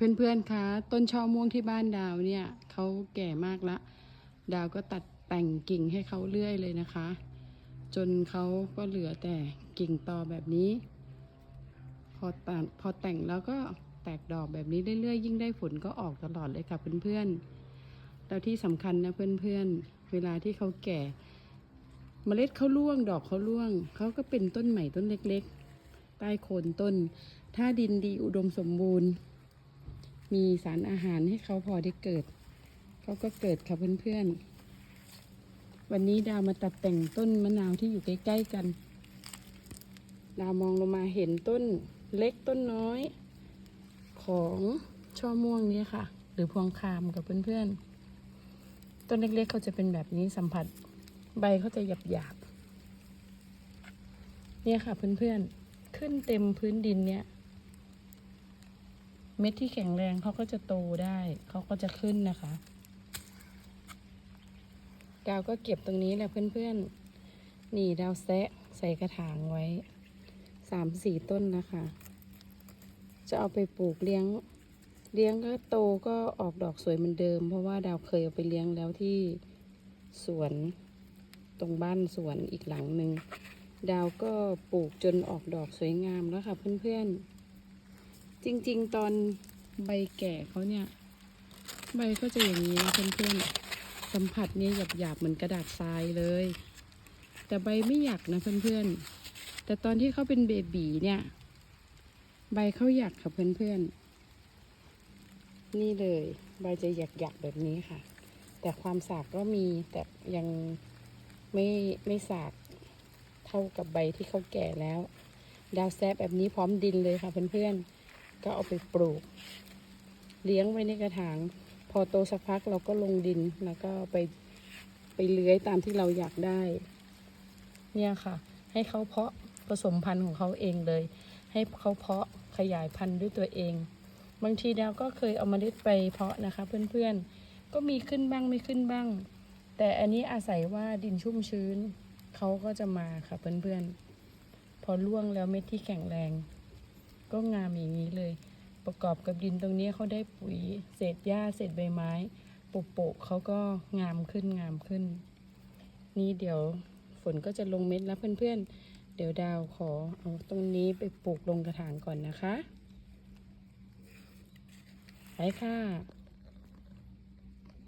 เพื่อนๆคะต้นช่อม่วงที่บ้านดาวเนี่ยเขาแก่มากละ ดาวก็ตัดแต่งกิ่งให้เขาเรื่อยเลยนะคะ จนเขาก็เหลือแต่กิ่งตอแบบนี้ พอตัดพอแต่งแล้วก็แตกดอกแบบนี้เรื่อยๆยิ่งได้ฝนก็ออกตลอดเลยค่ะเพื่อนๆแล้วที่สำคัญนะเพื่อนๆ เวลาที่เขาแก่เมล็ดเขาร่วงดอกเขาร่วงเขาก็เป็นต้นใหม่ต้นเล็กๆ ใต้โคนต้น ถ้าดินดีอุดมสมบูรณ์ มีสารอาหารให้เขาพอได้เกิด เขาก็เกิดค่ะเพื่อนๆ วันนี้ดาวมาตัดแต่งต้นมะนาวที่อยู่ใกล้ๆกัน ดาวมองลงมาเห็นต้นเล็กต้นน้อย ของช่อม่วงนี้ค่ะ หรือพวงคามกับเพื่อนๆ ต้นเล็กๆเขาจะเป็นแบบนี้สัมผัสใบเขาจะหยาบๆ เนี่ยค่ะเพื่อนๆ ขึ้นเต็มพื้นดินเนี่ย เม็ดที่แข็งแรงเขาก็จะโตได้ เขาก็จะขึ้นนะคะ ดาวก็เก็บตรงนี้แหละเพื่อนๆ นี่ดาวแซะใส่กระถางไว้สามสี่ต้นนะคะ จะเอาไปปลูกเลี้ยง เลี้ยงก็โตก็ออกดอกสวยเหมือนเดิม เพราะว่าดาวเคยเอาไปเลี้ยงแล้วที่สวนตรงบ้านสวนอีกหลังหนึ่งดาวก็ปลูกจนออกดอกสวยงามแล้วค่ะเพื่อนๆ จริง ๆ ตอนใบแก่เขาเนี่ย ใบก็จะอย่างนี้นะเพื่อนๆสัมผัสเนี่ยหยาบๆเหมือนกระดาษทรายเลย แต่ใบไม่หยักนะเพื่อนๆแต่ตอนที่เขาเป็นเบบีเนี่ย ใบเขาหยักค่ะเพื่อนๆนี่เลย ใบจะหยักๆแบบนี้ค่ะ แต่ความสากก็มีแต่ยังไม่ไม่สากเท่ากับใบที่เขาแก่แล้ว ดาวแซบแบบนี้พร้อมดินเลยค่ะเพื่อนๆ ก็เอาไปปลูก เลี้ยงไว้ในกระถาง พอโตสักพักเราก็ลงดินแล้วก็ไปไปเลื้อยตามที่เราอยากได้ เนี่ยค่ะ ให้เขาเพาะผสมพันธุ์ของเขาเองเลย ให้เขาเพาะขยายพันธุ์ด้วยตัวเอง บางทีดาวก็เคยเอามาเล็ดไปเพาะนะคะ เพื่อนๆ ก็มีขึ้นบ้างไม่ขึ้นบ้าง แต่อันนี้อาศัยว่าดินชุ่มชื้นเขาก็จะมาค่ะเพื่อนๆ พอร่วงแล้วเม็ดที่แข็งแรง ก็งามอย่างนี้เลย ประกอบกับดินตรงนี้เขาได้ปุ๋ยเศษหญ้าเศษใบไม้ปลูกโปะๆเขาก็งามขึ้นงามขึ้น นี่เดี๋ยวฝนก็จะลงเม็ดแล้วเพื่อนๆ เดี๋ยวดาวขอเอาตรงนี้ไปปลูกลงกระถางก่อนนะคะไปค่ะ